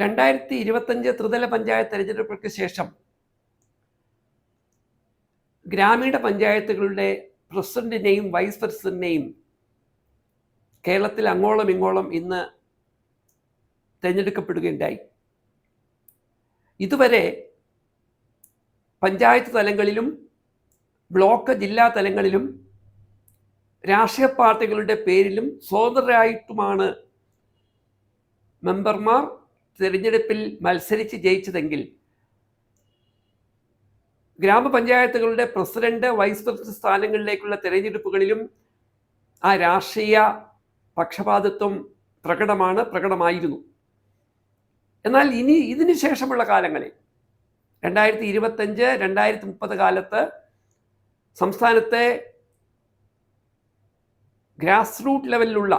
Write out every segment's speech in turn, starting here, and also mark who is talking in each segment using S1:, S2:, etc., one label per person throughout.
S1: രണ്ടായിരത്തി ഇരുപത്തഞ്ച് ത്രിതല പഞ്ചായത്ത് തെരഞ്ഞെടുപ്പുകൾക്ക് ശേഷം ഗ്രാമീണ പഞ്ചായത്തുകളുടെ പ്രസിഡന്റിനെയും വൈസ് പ്രസിഡന്റിനെയും കേരളത്തിൽ അങ്ങോളം ഇങ്ങോളം ഇന്ന് തിരഞ്ഞെടുക്കപ്പെടുകയുണ്ടായി. ഇതുവരെ പഞ്ചായത്ത് തലങ്ങളിലും ബ്ലോക്ക് ജില്ലാ തലങ്ങളിലും രാഷ്ട്രീയ പാർട്ടികളുടെ പേരിലും സ്വതന്ത്രരായിട്ടുമാണ് മെമ്പർമാർ തിരഞ്ഞെടുപ്പിൽ മത്സരിച്ച് ജയിച്ചതെങ്കിൽ ഗ്രാമപഞ്ചായത്തുകളുടെ പ്രസിഡന്റ് വൈസ് പ്രസിഡന്റ് സ്ഥാനങ്ങളിലേക്കുള്ള തിരഞ്ഞെടുപ്പുകളിലും ആ രാഷ്ട്രീയ പക്ഷപാതിത്വം പ്രകടമാണ് പ്രകടമായിരുന്നു. എന്നാൽ ഇനി ഇതിനു ശേഷമുള്ള കാലങ്ങളിൽ രണ്ടായിരത്തി ഇരുപത്തഞ്ച് രണ്ടായിരത്തി മുപ്പത് കാലത്ത് സംസ്ഥാനത്തെ ഗ്രാസ് റൂട്ട് ലെവലിലുള്ള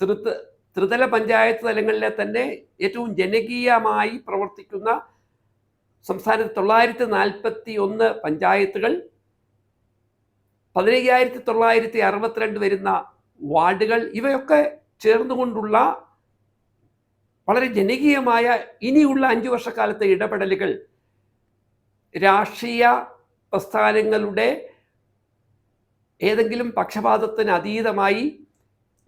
S1: തൃത് ത്രിതല പഞ്ചായത്ത് തലങ്ങളിലെ തന്നെ ഏറ്റവും ജനകീയമായി പ്രവർത്തിക്കുന്ന സംസ്ഥാനത്ത് തൊള്ളായിരത്തി നാൽപ്പത്തി ഒന്ന് പഞ്ചായത്തുകൾ പതിനയ്യായിരത്തി തൊള്ളായിരത്തി അറുപത്തിരണ്ട് വരുന്ന വാർഡുകൾ ഇവയൊക്കെ ചേർന്നുകൊണ്ടുള്ള വളരെ ജനകീയമായ ഇനിയുള്ള അഞ്ചു വർഷക്കാലത്തെ ഇടപെടലുകൾ രാഷ്ട്രീയ പ്രസ്ഥാനങ്ങളുടെ ഏതെങ്കിലും പക്ഷപാതത്തിന് അതീതമായി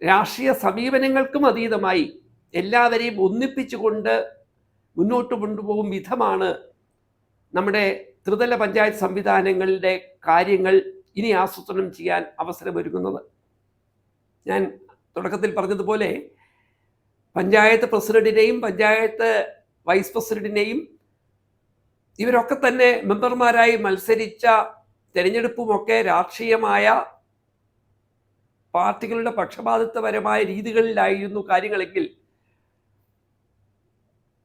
S1: രാഷ്ട്രീയ സമീപനങ്ങൾക്കും അതീതമായി. എല്ലാവരെയും ഒന്നിപ്പിച്ചുകൊണ്ട് മുന്നോട്ട് കൊണ്ടുപോകും വിധമാണ് നമ്മുടെ ത്രിതല പഞ്ചായത്ത് സംവിധാനങ്ങളുടെ കാര്യങ്ങൾ ഇനി ആസൂത്രണം ചെയ്യാൻ അവസരമൊരുങ്ങുന്നത്. ഞാൻ തുടക്കത്തിൽ പറഞ്ഞതുപോലെ പഞ്ചായത്ത് പ്രസിഡന്റിനെയും പഞ്ചായത്ത് വൈസ് പ്രസിഡന്റിനെയും ഇവരൊക്കെ തന്നെ മെമ്പർമാരായി മത്സരിച്ച തെരഞ്ഞെടുപ്പുമൊക്കെ രാഷ്ട്രീയമായ പാർട്ടികളുടെ പക്ഷപാതിത്വപരമായ രീതികളിലായിരുന്നു കാര്യങ്ങളെങ്കിൽ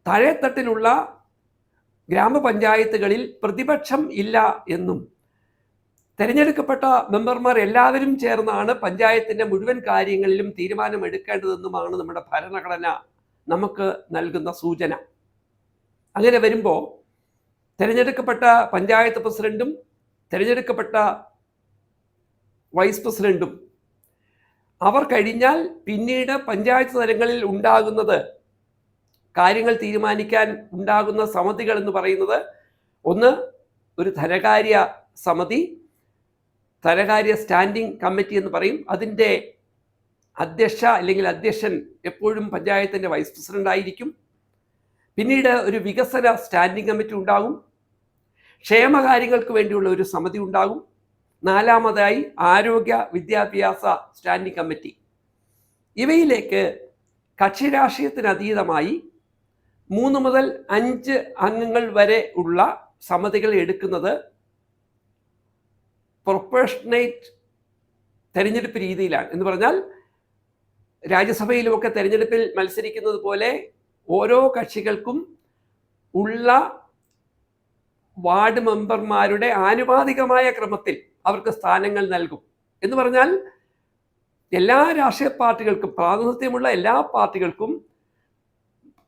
S1: താഴെത്തട്ടിലുള്ള ഗ്രാമപഞ്ചായത്തുകളിൽ പ്രതിപക്ഷം ഇല്ല എന്നും തെരഞ്ഞെടുക്കപ്പെട്ട മെമ്പർമാർ എല്ലാവരും ചേർന്നാണ് പഞ്ചായത്തിന്റെ മുഴുവൻ കാര്യങ്ങളിലും തീരുമാനമെടുക്കേണ്ടതെന്നുമാണ് നമ്മുടെ ഭരണഘടന നമുക്ക് നൽകുന്ന സൂചന. അങ്ങനെ വരുമ്പോൾ തിരഞ്ഞെടുക്കപ്പെട്ട പഞ്ചായത്ത് പ്രസിഡന്റും തിരഞ്ഞെടുക്കപ്പെട്ട വൈസ് പ്രസിഡന്റും അവർ കഴിഞ്ഞാൽ പിന്നീട് പഞ്ചായത്ത് തലങ്ങളിൽ ഉണ്ടാകുന്നത് കാര്യങ്ങൾ തീരുമാനിക്കാൻ ഉണ്ടാകുന്ന സമിതികൾ എന്ന് പറയുന്നത് ഒന്ന് ഒരു ധനകാര്യ സമിതി ധനകാര്യ സ്റ്റാൻഡിംഗ് കമ്മിറ്റി എന്ന് പറയും. അതിന്റെ അധ്യക്ഷ അല്ലെങ്കിൽ അധ്യക്ഷൻ എപ്പോഴും പഞ്ചായത്തിന്റെ വൈസ് പ്രസിഡന്റ് ആയിരിക്കും. പിന്നീട് ഒരു വികസന സ്റ്റാൻഡിംഗ് കമ്മിറ്റി ഉണ്ടാകും. ക്ഷേമകാര്യങ്ങൾക്ക് വേണ്ടിയുള്ള ഒരു സമിതി ഉണ്ടാകും. നാലാമതായി ആരോഗ്യ വിദ്യാഭ്യാസ സ്റ്റാൻഡിംഗ് കമ്മിറ്റി. ഇവയിലേക്ക് കക്ഷി രാഷ്ട്രീയത്തിനതീതമായി മൂന്ന് മുതൽ അഞ്ച് അംഗങ്ങൾ വരെ ഉള്ള സമിതികൾ എടുക്കുന്നത് പ്രൊഫഷണേറ്റ് തെരഞ്ഞെടുപ്പ് രീതിയിലാണ്. എന്ന് പറഞ്ഞാൽ രാജ്യസഭയിലുമൊക്കെ തെരഞ്ഞെടുപ്പിൽ മത്സരിക്കുന്നത് പോലെ ഓരോ കക്ഷികൾക്കും ഉള്ള വാർഡ് മെമ്പർമാരുടെ ആനുപാതികമായ ക്രമത്തിൽ അവർക്ക് സ്ഥാനങ്ങൾ നൽകും. എന്ന് പറഞ്ഞാൽ എല്ലാ രാഷ്ട്രീയ പാർട്ടികൾക്കും പ്രാതിനിധ്യമുള്ള എല്ലാ പാർട്ടികൾക്കും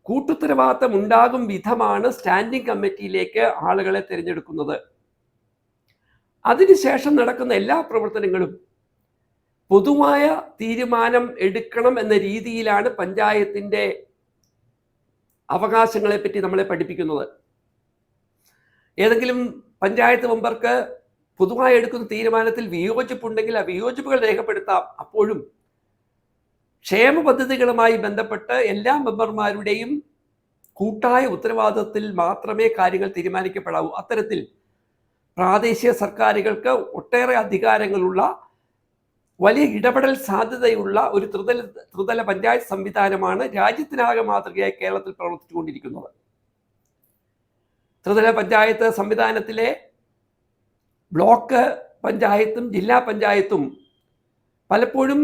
S1: കൂട്ടുത്തരവാദിത്തം ഉണ്ടാകും വിധമാണ് സ്റ്റാൻഡിംഗ് കമ്മിറ്റിയിലേക്ക് ആളുകളെ തിരഞ്ഞെടുക്കുന്നത്. അതിനുശേഷം നടക്കുന്ന എല്ലാ പ്രവർത്തനങ്ങളും പൊതുവായ തീരുമാനം എടുക്കണം എന്ന രീതിയിലാണ് പഞ്ചായത്തിന്റെ അവകാശങ്ങളെപ്പറ്റി നമ്മളെ പഠിപ്പിക്കുന്നത്. ഏതെങ്കിലും പഞ്ചായത്ത് മെമ്പർക്ക് പൊതുവായി എടുക്കുന്ന തീരുമാനത്തിൽ വിയോജിപ്പുണ്ടെങ്കിൽ ആ വിയോജിപ്പുകൾ രേഖപ്പെടുത്താം. അപ്പോഴും ക്ഷേമ പദ്ധതികളുമായി ബന്ധപ്പെട്ട് എല്ലാ മെമ്പർമാരുടെയും കൂട്ടായ ഉത്തരവാദിത്വത്തിൽ മാത്രമേ കാര്യങ്ങൾ തീരുമാനിക്കപ്പെടാവൂ. അത്തരത്തിൽ പ്രാദേശിക സർക്കാരുകൾക്ക് ഒട്ടേറെ അധികാരങ്ങളുള്ള വലിയ ഇടപെടൽ സാധ്യതയുള്ള ഒരു ത്രിതല ത്രിതല പഞ്ചായത്ത് സംവിധാനമാണ് രാജ്യത്തിനാകെ മാതൃകയായി കേരളത്തിൽ പ്രവർത്തിച്ചുകൊണ്ടിരിക്കുന്നത്. ത്രിതല പഞ്ചായത്ത് സംവിധാനത്തിലെ ബ്ലോക്ക് പഞ്ചായത്തും ജില്ലാ പഞ്ചായത്തും പലപ്പോഴും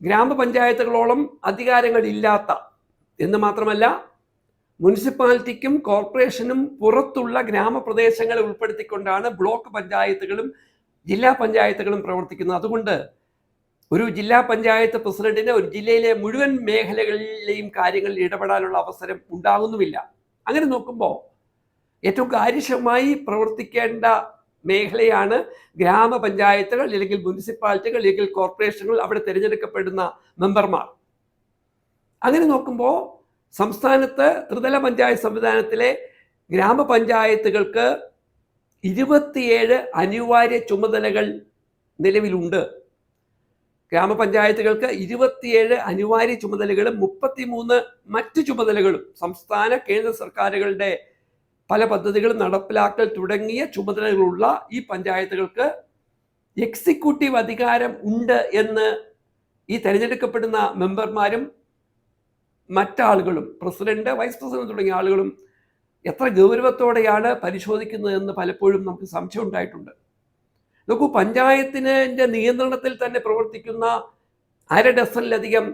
S1: ഗ്രാമപഞ്ചായത്തുകളോളം അധികാരങ്ങളില്ലാത്ത എന്ന് മാത്രമല്ല മുനിസിപ്പാലിറ്റിക്കും കോർപ്പറേഷനും പുറത്തുള്ള ഗ്രാമപ്രദേശങ്ങളെ ഉൾപ്പെടുത്തിക്കൊണ്ടാണ് ബ്ലോക്ക് പഞ്ചായത്തുകളും ജില്ലാ പഞ്ചായത്തുകളും പ്രവർത്തിക്കുന്നത്. അതുകൊണ്ട് ഒരു ജില്ലാ പഞ്ചായത്ത് പ്രസിഡന്റിന് ഒരു ജില്ലയിലെ മുഴുവൻ മേഖലകളിലെയും കാര്യങ്ങളിൽ ഇടപെടാനുള്ള അവസരം ഉണ്ടാകുന്നുമില്ല. അങ്ങനെ നോക്കുമ്പോൾ ഏറ്റവും കാര്യക്ഷമമായി പ്രവർത്തിക്കേണ്ട മേഖലയാണ് ഗ്രാമപഞ്ചായത്തുകൾ അല്ലെങ്കിൽ മുനിസിപ്പാലിറ്റികൾ അല്ലെങ്കിൽ കോർപ്പറേഷനുകൾ അവിടെ തിരഞ്ഞെടുക്കപ്പെടുന്ന മെമ്പർമാർ. അങ്ങനെ നോക്കുമ്പോൾ സംസ്ഥാനത്ത് ത്രിതല പഞ്ചായത്ത് സംവിധാനത്തിലെ ഗ്രാമപഞ്ചായത്തുകൾക്ക് ഇരുപത്തിയേഴ് അനിവാര്യ ചുമതലകൾ നിലവിലുണ്ട്. ഗ്രാമപഞ്ചായത്തുകൾക്ക് ഇരുപത്തിയേഴ് അനിവാര്യ ചുമതലകളും മുപ്പത്തിമൂന്ന് മറ്റ് ചുമതലകളും സംസ്ഥാന കേന്ദ്ര സർക്കാരുകളുടെ പല പദ്ധതികളും നടപ്പിലാക്കൽ തുടങ്ങിയ ചുമതലകളുള്ള ഈ പഞ്ചായത്തുകൾക്ക് എക്സിക്യൂട്ടീവ് അധികാരം ഉണ്ട് എന്ന് ഈ തെരഞ്ഞെടുക്കപ്പെടുന്ന മെമ്പർമാരും മറ്റാളുകളും പ്രസിഡന്റ് വൈസ് പ്രസിഡന്റ് തുടങ്ങിയ ആളുകളും എത്ര ഗൗരവത്തോടെയാണ് പരിശോധിക്കുന്നതെന്ന് പലപ്പോഴും നമുക്ക് സംശയം ഉണ്ടായിട്ടുണ്ട്. നോക്കൂ പഞ്ചായത്തിന്റെ നിയന്ത്രണത്തിൽ തന്നെ പ്രവർത്തിക്കുന്ന അര ഡസനിലധികം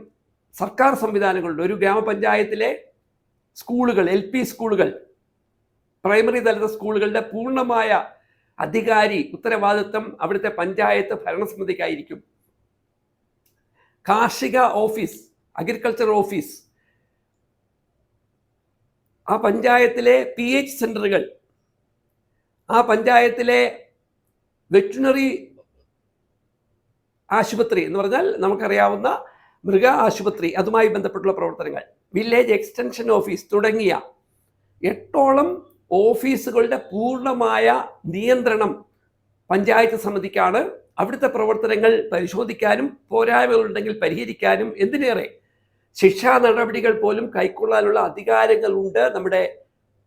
S1: സർക്കാർ സംവിധാനങ്ങളുണ്ട്. ഒരു ഗ്രാമപഞ്ചായത്തിലെ സ്കൂളുകൾ എൽ സ്കൂളുകൾ പ്രൈമറി തലത്തെ സ്കൂളുകളുടെ പൂർണമായ അധികാരി ഉത്തരവാദിത്വം അവിടുത്തെ പഞ്ചായത്ത് ഭരണസമിതിക്കായിരിക്കും. കാർഷിക ഓഫീസ് അഗ്രികൾച്ചർ ഓഫീസ്. ആ പഞ്ചായത്തിലെ പി എച്ച് സെന്ററുകൾ ആ പഞ്ചായത്തിലെ വെറ്റിനറി ആശുപത്രി എന്ന് പറഞ്ഞാൽ നമുക്കറിയാവുന്ന മൃഗ ആശുപത്രി അതുമായി ബന്ധപ്പെട്ടുള്ള പ്രവർത്തനങ്ങൾ. വില്ലേജ് എക്സ്റ്റൻഷൻ ഓഫീസ് തുടങ്ങിയ എട്ടോളം ഓഫീസുകളുടെ പൂർണമായ നിയന്ത്രണം പഞ്ചായത്ത് സമിതിക്കാണ്. അവിടുത്തെ പ്രവർത്തനങ്ങൾ പരിശോധിക്കാനും പോരായ്മകളുണ്ടെങ്കിൽ പരിഹരിക്കാനും എന്തിനേറെ ശിക്ഷാ നടപടികൾ പോലും കൈക്കൊള്ളാനുള്ള അധികാരങ്ങളുണ്ട് നമ്മുടെ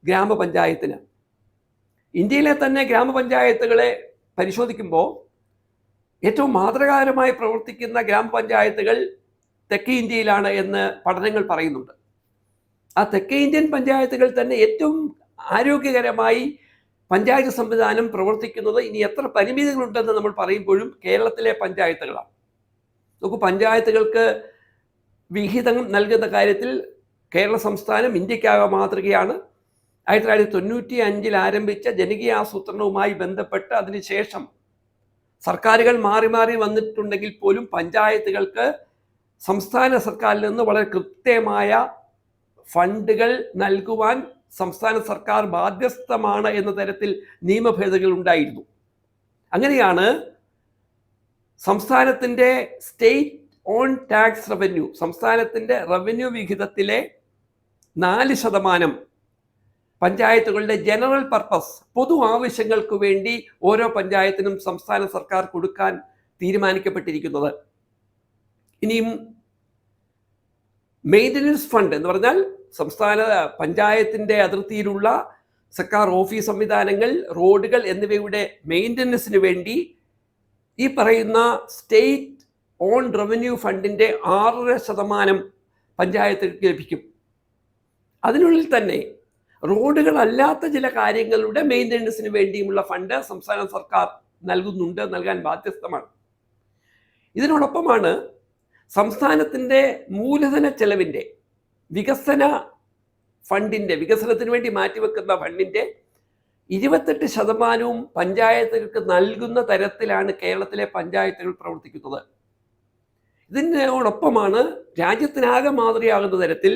S1: ഗ്രാമപഞ്ചായത്തിന്. ഇന്ത്യയിലെ തന്നെ ഗ്രാമപഞ്ചായത്തുകളെ പരിശോധിക്കുമ്പോൾ ഏറ്റവും മാതൃകാപരമായി പ്രവർത്തിക്കുന്ന ഗ്രാമപഞ്ചായത്തുകൾ തെക്കേ ഇന്ത്യയിലാണ് എന്ന് പഠനങ്ങൾ പറയുന്നുണ്ട്. ആ തെക്കേ ഇന്ത്യൻ പഞ്ചായത്തുകൾ തന്നെ ഏറ്റവും ആരോഗ്യകരമായി പഞ്ചായത്ത് സംവിധാനം പ്രവർത്തിക്കുന്നത് ഇനി എത്ര പരിമിതികളുണ്ടെന്ന് നമ്മൾ പറയുമ്പോഴും കേരളത്തിലെ പഞ്ചായത്തുകളാണ്. നോക്കൂ പഞ്ചായത്തുകൾക്ക് വിഹിതം നൽകുന്ന കാര്യത്തിൽ കേരള സംസ്ഥാനം ഇന്ത്യക്കാകെ മാതൃകയാണ്. ആയിരത്തി തൊള്ളായിരത്തി തൊണ്ണൂറ്റി അഞ്ചിൽ ആരംഭിച്ച ജനകീയ ആസൂത്രണവുമായി ബന്ധപ്പെട്ട് അതിനുശേഷം സർക്കാരുകൾ മാറി മാറി വന്നിട്ടുണ്ടെങ്കിൽ പോലും പഞ്ചായത്തുകൾക്ക് സംസ്ഥാന സർക്കാരിൽ നിന്ന് വളരെ കൃത്യമായ ഫണ്ടുകൾ നൽകുവാൻ സംസ്ഥാന സർക്കാർ ബാധ്യസ്ഥമാണ് എന്ന തരത്തിൽ നിയമഭേദഗതികൾ ഉണ്ടായിരുന്നു. അങ്ങനെയാണ് സംസ്ഥാനത്തിന്റെ സ്റ്റേറ്റ് ഓൺ ടാക്സ് റവന്യൂ സംസ്ഥാനത്തിന്റെ റവന്യൂ വിഹിതത്തിലെ നാല് ശതമാനം പഞ്ചായത്തുകളുടെ ജനറൽ പർപ്പസ് പൊതു ആവശ്യങ്ങൾക്ക് വേണ്ടി ഓരോ പഞ്ചായത്തിനും സംസ്ഥാന സർക്കാർ കൊടുക്കാൻ തീരുമാനിക്കപ്പെട്ടിരിക്കുന്നത്. ഇനിയും മെയിന്റനൻസ് ഫണ്ട് എന്ന് പറഞ്ഞാൽ സംസ്ഥാന പഞ്ചായത്തിന്റെ അതിർത്തിയിലുള്ള സർക്കാർ ഓഫീസ് സംവിധാനങ്ങൾ റോഡുകൾ എന്നിവയുടെ മെയിന്റനൻസിന് വേണ്ടി ഈ പറയുന്ന സ്റ്റേറ്റ് ഓൺ റവന്യൂ ഫണ്ടിന്റെ ആറര ശതമാനം പഞ്ചായത്തുകൾക്ക് ലഭിക്കും. അതിനുള്ളിൽ തന്നെ റോഡുകളല്ലാത്ത ചില കാര്യങ്ങളുടെ മെയിന്റനൻസിന് വേണ്ടിയുമുള്ള ഫണ്ട് സംസ്ഥാന സർക്കാർ നൽകുന്നുണ്ട് നൽകാൻ ബാധ്യസ്ഥമാണ്. ഇതിനോടൊപ്പമാണ് സംസ്ഥാനത്തിന്റെ മൂലധന ചെലവിന്റെ വികസന ഫണ്ടിന്റെ വികസനത്തിന് വേണ്ടി മാറ്റിവെക്കുന്ന ഫണ്ടിന്റെ ഇരുപത്തെട്ട് ശതമാനവും പഞ്ചായത്തുകൾക്ക് നൽകുന്ന തരത്തിലാണ് കേരളത്തിലെ പഞ്ചായത്തുകൾ പ്രവർത്തിക്കുന്നത്. ഇതിനോടൊപ്പമാണ് രാജ്യത്തിനാകെ മാതൃകയാകുന്ന തരത്തിൽ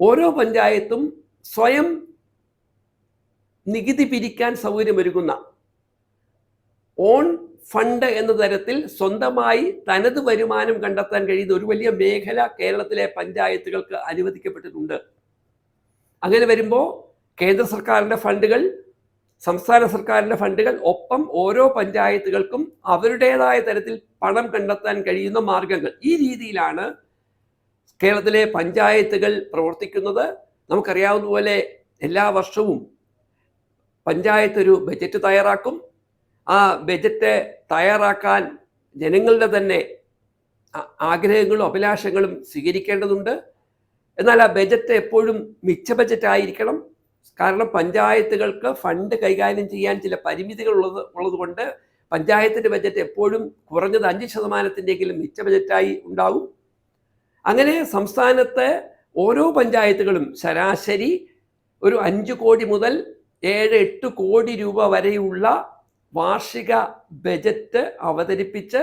S1: ഓരോ പഞ്ചായത്തും സ്വയം നികുതി പിരിക്കാൻ സൗകര്യമൊരുക്കുന്ന ഓൺ ഫണ്ട് എന്ന തരത്തിൽ സ്വന്തമായി തനത് വരുമാനം കണ്ടെത്താൻ കഴിയുന്ന ഒരു വലിയ മേഖല കേരളത്തിലെ പഞ്ചായത്തുകൾക്ക് അനുവദിക്കപ്പെട്ടിട്ടുണ്ട്. അങ്ങനെ വരുമ്പോൾ കേന്ദ്ര സർക്കാരിന്റെ ഫണ്ടുകൾ സംസ്ഥാന സർക്കാരിന്റെ ഫണ്ടുകൾ ഒപ്പം ഓരോ പഞ്ചായത്തുകൾക്കും അവരുടേതായ തരത്തിൽ പണം കണ്ടെത്താൻ കഴിയുന്ന മാർഗങ്ങൾ. ഈ രീതിയിലാണ് കേരളത്തിലെ പഞ്ചായത്തുകൾ പ്രവർത്തിക്കുന്നത്. നമുക്കറിയാവുന്ന പോലെ എല്ലാ വർഷവും പഞ്ചായത്ത് ഒരു ബജറ്റ് തയ്യാറാക്കും. ആ ബജറ്റ് തയ്യാറാക്കാൻ ജനങ്ങളുടെ തന്നെ ആഗ്രഹങ്ങളും അഭിലാഷങ്ങളും സ്വീകരിക്കേണ്ടതുണ്ട്. എന്നാൽ ആ ബജറ്റ് എപ്പോഴും മിച്ച ബജറ്റ് ആയിരിക്കണം കാരണം പഞ്ചായത്തുകൾക്ക് ഫണ്ട് കൈകാര്യം ചെയ്യാൻ ചില പരിമിതികൾ ഉള്ളത് ഉള്ളതുകൊണ്ട് പഞ്ചായത്തിന്റെ ബജറ്റ് എപ്പോഴും കുറഞ്ഞത് അഞ്ച് ശതമാനത്തിന്റെയെങ്കിലും മിച്ച ബജറ്റായി ഉണ്ടാവും അങ്ങനെ സംസ്ഥാനത്ത് ഓരോ പഞ്ചായത്തുകളും ശരാശരി ഒരു അഞ്ച് കോടി മുതൽ ഏഴ് എട്ട് കോടി രൂപ വരെയുള്ള വാർഷിക ബജറ്റ് അവതരിപ്പിച്ച്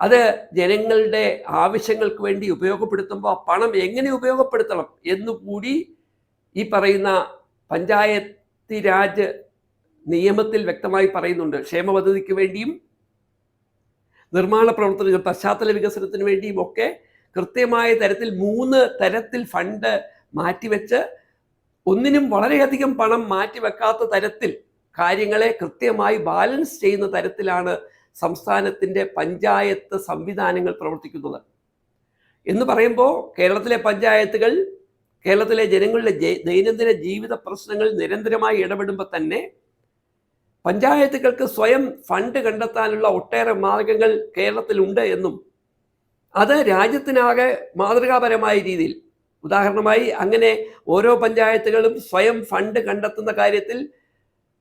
S1: അത് ജനങ്ങളുടെ ആവശ്യങ്ങൾക്ക് വേണ്ടി ഉപയോഗപ്പെടുത്തുമ്പോൾ പണം എങ്ങനെ ഉപയോഗപ്പെടുത്തണം എന്നുകൂടി ഈ പറയുന്ന പഞ്ചായത്തി രാജ് നിയമത്തിൽ വ്യക്തമായി പറയുന്നുണ്ട്. ക്ഷേമ പദ്ധതിക്ക് വേണ്ടിയും നിർമ്മാണ പ്രവർത്തനങ്ങൾ പശ്ചാത്തല വികസനത്തിന് വേണ്ടിയും ഒക്കെ കൃത്യമായ തരത്തിൽ മൂന്ന് തരത്തിൽ ഫണ്ട് മാറ്റിവെച്ച് ഒന്നിനും വളരെയധികം പണം മാറ്റിവെക്കാത്ത തരത്തിൽ കാര്യങ്ങളെ കൃത്യമായി ബാലൻസ് ചെയ്യുന്ന തരത്തിലാണ് സംസ്ഥാനത്തിന്റെ പഞ്ചായത്ത് സംവിധാനങ്ങൾ പ്രവർത്തിക്കുന്നത്. എന്ന് പറയുമ്പോൾ കേരളത്തിലെ പഞ്ചായത്തുകൾ കേരളത്തിലെ ജനങ്ങളുടെ ദൈനംദിന ജീവിത പ്രശ്നങ്ങൾ നിരന്തരമായി ഇടപെടുമ്പോൾ തന്നെ പഞ്ചായത്തുകൾക്ക് സ്വയം ഫണ്ട് കണ്ടെത്താനുള്ള ഒട്ടേറെ മാർഗങ്ങൾ കേരളത്തിലുണ്ട് എന്നും അത് രാജ്യത്തിനാകെ മാതൃകാപരമായ രീതിയിൽ. ഉദാഹരണമായി അങ്ങനെ ഓരോ പഞ്ചായത്തുകളും സ്വയം ഫണ്ട് കണ്ടെത്തുന്ന കാര്യത്തിൽ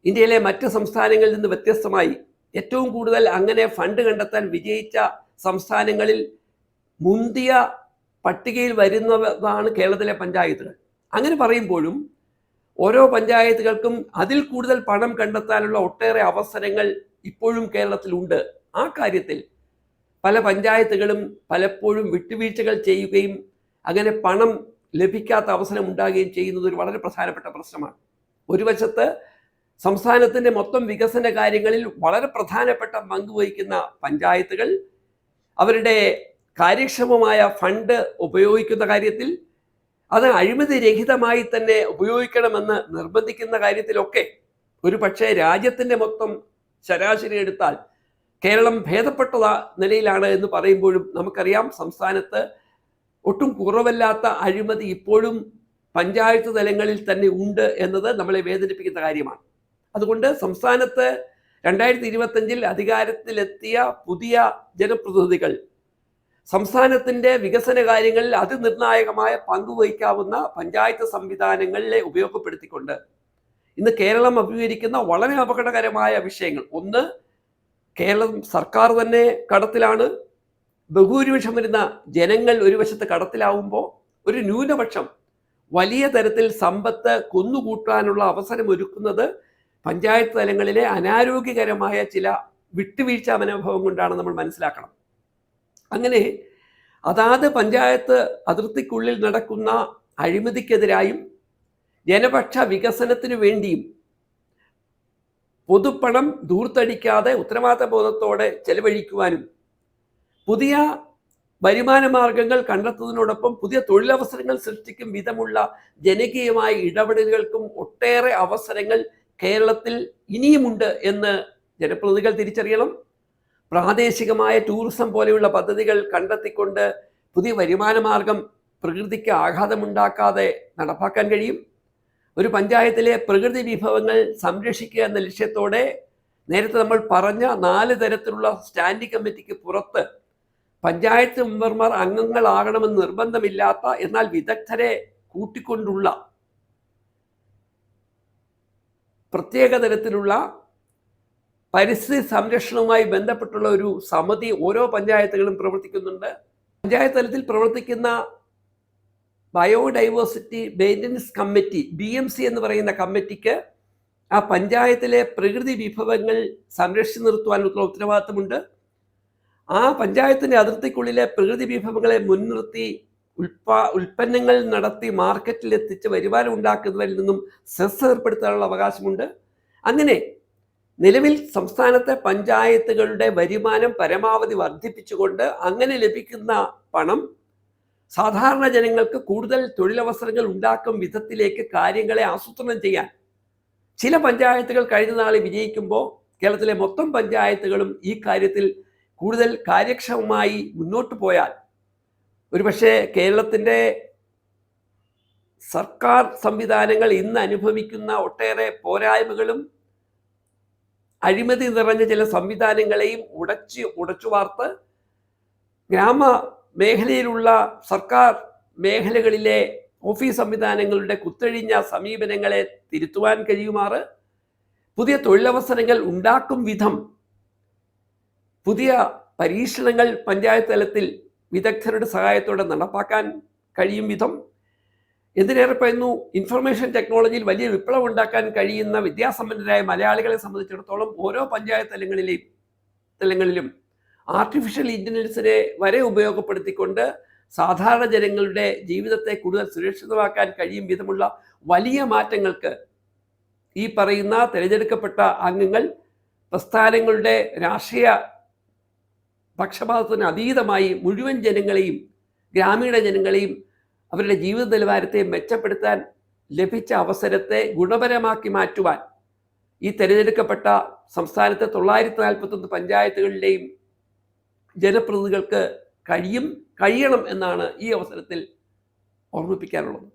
S1: ഇന്ത്യയിലെ മറ്റ് സംസ്ഥാനങ്ങളിൽ നിന്ന് വ്യത്യസ്തമായി ഏറ്റവും കൂടുതൽ അങ്ങനെ ഫണ്ട് കണ്ടെത്താൻ വിജയിച്ച സംസ്ഥാനങ്ങളിൽ മുന്തിയ പട്ടികയിൽ വരുന്നതാണ് കേരളത്തിലെ പഞ്ചായത്തുകൾ. അങ്ങനെ പറയുമ്പോഴും ഓരോ പഞ്ചായത്തുകൾക്കും അതിൽ കൂടുതൽ പണം കണ്ടെത്താനുള്ള ഒട്ടേറെ അവസരങ്ങൾ ഇപ്പോഴും കേരളത്തിലുണ്ട്. ആ കാര്യത്തിൽ പല പഞ്ചായത്തുകളും പലപ്പോഴും വിട്ടുവീഴ്ചകൾ ചെയ്യുകയും അങ്ങനെ പണം ലഭിക്കാത്ത അവസരം ഉണ്ടാകുകയും ചെയ്യുന്നത് ഒരു വളരെ പ്രധാനപ്പെട്ട പ്രശ്നമാണ്. ഒരു വശത്ത് സംസ്ഥാനത്തിന്റെ മൊത്തം വികസന കാര്യങ്ങളിൽ വളരെ പ്രധാനപ്പെട്ട പങ്ക് വഹിക്കുന്ന പഞ്ചായത്തുകൾ അവരുടെ കാര്യക്ഷമമായ ഫണ്ട് ഉപയോഗിക്കുന്ന കാര്യത്തിൽ അത് അഴിമതി രഹിതമായി തന്നെ ഉപയോഗിക്കണമെന്ന് നിർബന്ധിക്കുന്ന കാര്യത്തിലൊക്കെ ഒരു പക്ഷേ രാജ്യത്തിന്റെ മൊത്തം ശരാശരി എടുത്താൽ കേരളം ഭേദപ്പെട്ട നിലയിലാണ് എന്ന് പറയുമ്പോഴും നമുക്കറിയാം സംസ്ഥാനത്ത് ഒട്ടും കുറവല്ലാത്ത അഴിമതി ഇപ്പോഴും പഞ്ചായത്ത് തലങ്ങളിൽ തന്നെ ഉണ്ട് എന്നത് നമ്മളെ വേദനിപ്പിക്കുന്ന കാര്യമാണ്. അതുകൊണ്ട് സംസ്ഥാനത്ത് രണ്ടായിരത്തി ഇരുപത്തഞ്ചിൽ അധികാരത്തിലെത്തിയ പുതിയ ജനപ്രതിനിധികൾ സംസ്ഥാനത്തിന്റെ വികസന കാര്യങ്ങളിൽ അതിനിർണായകമായ പങ്കുവഹിക്കാവുന്ന പഞ്ചായത്ത് സംവിധാനങ്ങളിലെ ഉപയോഗപ്പെടുത്തിക്കൊണ്ട് ഇന്ന് കേരളം അഭിമുഖീകരിക്കുന്ന വളരെ അപകടകരമായ വിഷയങ്ങൾ. ഒന്ന് കേരളം സർക്കാർ തന്നെ കടത്തിലാണ്. ബഹുഭൂരിപക്ഷം വരുന്ന ജനങ്ങൾ ഒരു വശത്ത് കടത്തിലാവുമ്പോൾ ഒരു ന്യൂനപക്ഷം വലിയ തരത്തിൽ സമ്പത്ത് കൊന്നുകൂട്ടാനുള്ള അവസരം ഒരുക്കുന്നത് പഞ്ചായത്ത് തലങ്ങളിലെ അനാരോഗ്യകരമായ ചില വിട്ടുവീഴ്ച മനോഭാവം കൊണ്ടാണ് നമ്മൾ മനസ്സിലാക്കണം. അങ്ങനെ അതാത് പഞ്ചായത്ത് അതിർത്തിക്കുള്ളിൽ നടക്കുന്ന അഴിമതിക്കെതിരായും ജനപക്ഷ വികസനത്തിനു വേണ്ടിയും പൊതുപ്പണം ദൂർത്തടിക്കാതെ ഉത്തരവാദിത്ത ബോധത്തോടെ ചെലവഴിക്കുവാനും പുതിയ വരുമാന മാർഗങ്ങൾ കണ്ടെത്തുന്നതിനോടൊപ്പം പുതിയ തൊഴിലവസരങ്ങൾ സൃഷ്ടിക്കും വിധമുള്ള ജനകീയമായ ഇടപെടലുകൾക്കും ഒട്ടേറെ അവസരങ്ങൾ കേരളത്തിൽ ഇനിയുമുണ്ട് എന്ന് ജനപ്രതിനിധികൾ തിരിച്ചറിയണം. പ്രാദേശികമായ ടൂറിസം പോലെയുള്ള പദ്ധതികൾ കണ്ടെത്തിക്കൊണ്ട് പുതിയ വരുമാന മാർഗം പ്രകൃതിക്ക് ആഘാതമുണ്ടാക്കാതെ നടപ്പാക്കാൻ കഴിയും. ഒരു പഞ്ചായത്തിലെ പ്രകൃതി വിഭവങ്ങൾ സംരക്ഷിക്കുക എന്ന ലക്ഷ്യത്തോടെ നേരത്തെ നമ്മൾ പറഞ്ഞ നാല് തരത്തിലുള്ള സ്റ്റാൻഡിംഗ് കമ്മിറ്റിക്ക് പുറത്ത് പഞ്ചായത്ത് മെമ്പർമാർ അംഗങ്ങളാകണമെന്ന് നിർബന്ധമില്ലാത്ത എന്നാൽ വിദഗ്ധരെ കൂട്ടിക്കൊണ്ടുള്ള പ്രത്യേക തരത്തിലുള്ള പരിസ്ഥിതി സംരക്ഷണവുമായി ബന്ധപ്പെട്ടുള്ള ഒരു സമിതി ഓരോ പഞ്ചായത്തുകളും പ്രവർത്തിക്കുന്നുണ്ട്. പഞ്ചായത്ത് തലത്തിൽ പ്രവർത്തിക്കുന്ന biodiversity maintenance committee B M C എന്ന് പറയുന്ന കമ്മിറ്റിക്ക് ആ പഞ്ചായത്തിലെ പ്രകൃതി വിഭവങ്ങൾ സംരക്ഷിച്ചു നിർത്തുവാനുള്ള ഉത്തരവാദിത്തമുണ്ട്. ആ പഞ്ചായത്തിന്റെ അതിർത്തിക്കുള്ളിലെ പ്രകൃതി വിഭവങ്ങളെ മുൻനിർത്തി ഉൽപാ ഉൽപ്പന്നങ്ങൾ നടത്തി മാർക്കറ്റിൽ എത്തിച്ച് വരുമാനം ഉണ്ടാക്കുന്നവരിൽ നിന്നും സെസ് ഏർപ്പെടുത്താനുള്ള അവകാശമുണ്ട്. അങ്ങനെ നിലവിൽ സംസ്ഥാനത്തെ പഞ്ചായത്തുകളുടെ വരുമാനം പരമാവധി വർദ്ധിപ്പിച്ചുകൊണ്ട് അങ്ങനെ ലഭിക്കുന്ന പണം സാധാരണ ജനങ്ങൾക്ക് കൂടുതൽ തൊഴിലവസരങ്ങൾ ഉണ്ടാക്കും വിധത്തിലേക്ക് കാര്യങ്ങളെ ആസൂത്രണം ചെയ്യാൻ. ചില പഞ്ചായത്തുകൾ കഴിഞ്ഞ നാളെ വിജയിക്കുമ്പോൾ കേരളത്തിലെ മൊത്തം പഞ്ചായത്തുകളും ഈ കാര്യത്തിൽ കൂടുതൽ കാര്യക്ഷമമായി മുന്നോട്ട് പോയാൽ ഒരുപക്ഷെ കേരളത്തിന്റെ സർക്കാർ സംവിധാനങ്ങൾ ഇന്ന് അനുഭവിക്കുന്ന ഒട്ടേറെ പോരായ്മകളും അഴിമതി നിറഞ്ഞ ചില സംവിധാനങ്ങളെയും ഉടച്ച് ഉടച്ചു വാർത്ത് ഗ്രാമ മേഖലയിലുള്ള സർക്കാർ മേഖലകളിലെ ഓഫീസ് സംവിധാനങ്ങളുടെ കുത്തഴിഞ്ഞ സമീപനങ്ങളെ തിരുത്തുവാൻ കഴിയുമാറ്. പുതിയ തൊഴിലവസരങ്ങൾ ഉണ്ടാക്കും വിധം പുതിയ പരീക്ഷണങ്ങൾ പഞ്ചായത്ത് തലത്തിൽ വിദഗ്ധരുടെ സഹായത്തോടെ നടപ്പാക്കാൻ കഴിയും വിധം. എന്തിനേറെ പറയുന്നു? ഇൻഫർമേഷൻ ടെക്നോളജിയിൽ വലിയ വിപ്ലവം ഉണ്ടാക്കാൻ കഴിയുന്ന വിദ്യാസമ്പന്നരായ മലയാളികളെ സംബന്ധിച്ചിടത്തോളം ഓരോ പഞ്ചായത്ത് തലങ്ങളിലെയും തലങ്ങളിലും ആർട്ടിഫിഷ്യൽ ഇന്റലിജൻസിനെ വരെ ഉപയോഗപ്പെടുത്തിക്കൊണ്ട് സാധാരണ ജനങ്ങളുടെ ജീവിതത്തെ കൂടുതൽ സുരക്ഷിതമാക്കാൻ കഴിയും വിധമുള്ള വലിയ മാറ്റങ്ങൾക്ക് ഈ പറയുന്ന തിരഞ്ഞെടുക്കപ്പെട്ട അംഗങ്ങൾ പ്രസ്ഥാനങ്ങളുടെ രാഷ്ട്രീയ പക്ഷപാതത്തിന് അതീതമായി മുഴുവൻ ജനങ്ങളെയും ഗ്രാമീണ ജനങ്ങളെയും അവരുടെ ജീവിത നിലവാരത്തെ മെച്ചപ്പെടുത്താൻ ലഭിച്ച അവസരത്തെ ഗുണപരമാക്കി മാറ്റുവാൻ ഈ തിരഞ്ഞെടുക്കപ്പെട്ട സംസ്ഥാനത്തെ തൊള്ളായിരത്തി നാൽപ്പത്തൊന്ന് പഞ്ചായത്തുകളിലെയും ജനപ്രതിനിധികൾക്ക് കഴിയും കഴിയണം എന്നാണ് ഈ അവസരത്തിൽ ഓർമ്മിപ്പിക്കാനുള്ളത്.